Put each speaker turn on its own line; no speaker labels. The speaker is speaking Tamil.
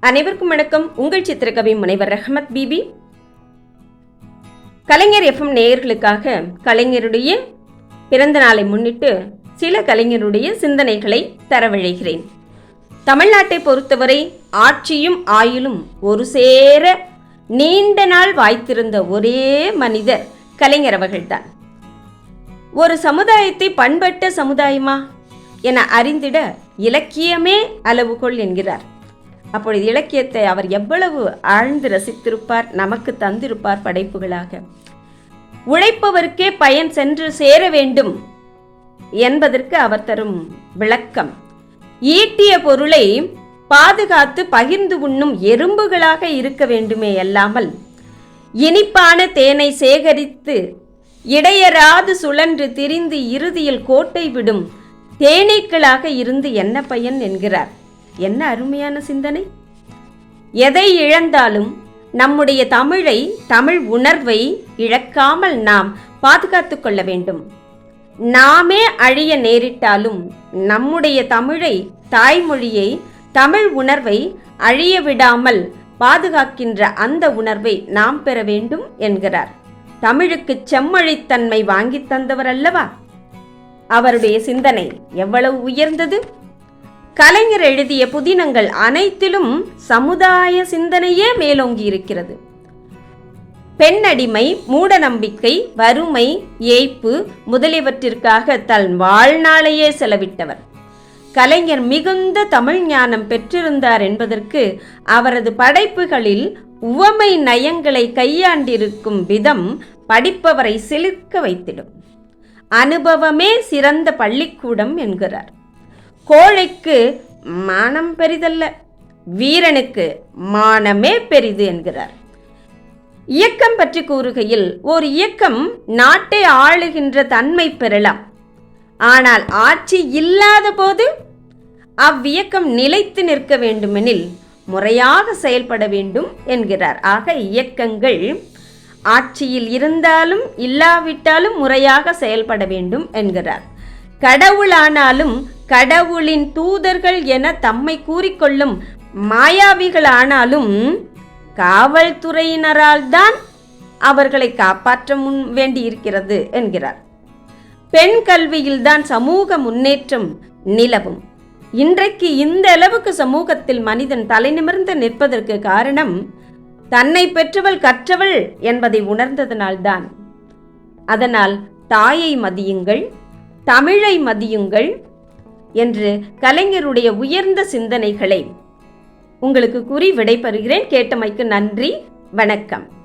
அனைவருக்கும் வணக்கம். உங்கள் சித்திரகவி முனைவர் ரஹமத் பிபி. கலைஞர் எஃப்எம் நேயர்களுக்காக கலைஞருடைய பிறந்த நாளை முன்னிட்டு சில கலைஞருடைய சிந்தனைகளை தரவழைகிறேன். தமிழ்நாட்டை பொறுத்தவரை ஆட்சியும் ஆயுளும் ஒரு சேர நீண்ட நாள் வாய்த்திருந்த ஒரே மனிதர் கலைஞர் அவர்கள்தான். ஒரு சமுதாயத்தை பண்பட்ட சமுதாயமா என அறிந்திட இலக்கியமே அளவுகோல் என்கிறார். அப்பொழுது இலக்கியத்தை அவர் எவ்வளவு ஆழ்ந்து ரசித்திருப்பார் நமக்கு தந்திருப்பார் படைப்புகளாக. உழைப்பவருக்கே பயன் சென்று சேர வேண்டும் என்பதற்கு அவர் தரும் விளக்கம். ஈட்டிய பொருளை பாதுகாத்து பகிர்ந்து உண்ணும் எறும்புகளாக இருக்க வேண்டுமே அல்லாமல் இனிப்பான தேனை சேகரித்து இடையராது சுழன்று திரிந்து இறுதியில் கோட்டை விடும் தேனீக்களாக இருந்து என்ன பயன் என்கிறார். என்ன அருமையான சிந்தனை? எதை இழந்தாலும் நம்முடைய தமிழை தமிழ் உணர்வை இழக்காமல் நாம் பாதுகாத்து கொள்ள வேண்டும். நாமே அழிய நேரிட்டாலும் நம்முடைய தமிழை தாய்மொழியை தமிழ் உணர்வை அழிய விடாமல் பாதுகாக்கின்ற அந்த உணர்வை நாம் பெற வேண்டும் என்கிறார். தமிழுக்கு செம்மொழித்தன்மை வாங்கித் தந்தவர் அல்லவா? அவருடைய சிந்தனை எவ்வளவு உயர்ந்தது? கலைஞர் எழுதிய புதினங்கள் அனைத்திலும் சமுதாய சிந்தனையே மேலோங்கி இருக்கிறது பெண்ணடிமை மூடநம்பிக்கை வறுமை ஏய்ப்பு முதலியவற்றிற்காக தன் வாழ்நாளையே செலவிட்டவர். கலைஞர் மிகுந்த தமிழ் ஞானம் பெற்றிருந்தார் என்பதற்கு அவரது படைப்புகளில் உவமை நயங்களை கையாண்டிருக்கும் விதம் படிப்பவரை சிலிர்க்க வைத்திடும். அனுபவமே சிறந்த பள்ளிக்கூடம் என்கிறார். கோழைக்கு மானம் பெரிதல்ல வீரனுக்கு மானமே பெரிது என்கிறார். இயக்கம் பற்றி கூறுகையில் ஒரு இயக்கம் நாட்டை ஆளுகின்ற தன்மை பெறலாம். ஆனால் ஆட்சி இல்லாத போது அவ்வியக்கம் நிலைத்து நிற்க வேண்டுமெனில் முறையாக செயல்பட வேண்டும் என்கிறார். ஆக இயக்கங்கள் ஆட்சியில் இருந்தாலும் இல்லாவிட்டாலும் முறையாக செயல்பட வேண்டும் என்கிறார். கடவுளானாலும் கடவுளின் தூதர்கள் என தம்மை கூறிக்கொள்ளும் மாயாவிகளானாலும் காவல்துறையினரால் தான் அவர்களை காப்பாற்ற முன் வேண்டியிருக்கிறது என்கிறார். பெண் கல்வியில்தான் சமூக முன்னேற்றம் நிலவும். இன்றைக்கு இந்த அளவுக்கு சமூகத்தில் மனிதன் தலைநிமிர்ந்து நிற்பதற்கு காரணம் தன்னை பெற்றவள் கற்றவள் என்பதை உணர்ந்ததனால்தான். அதனால் தாயை மதியுங்கள் தமிழை மதியுங்கள் என்று கலைஞருடைய உயர்ந்த சிந்தனைகளை. உங்களுக்கு கூறி விடைபெறுகிறேன். கேட்டமைக்கு நன்றி. வணக்கம்.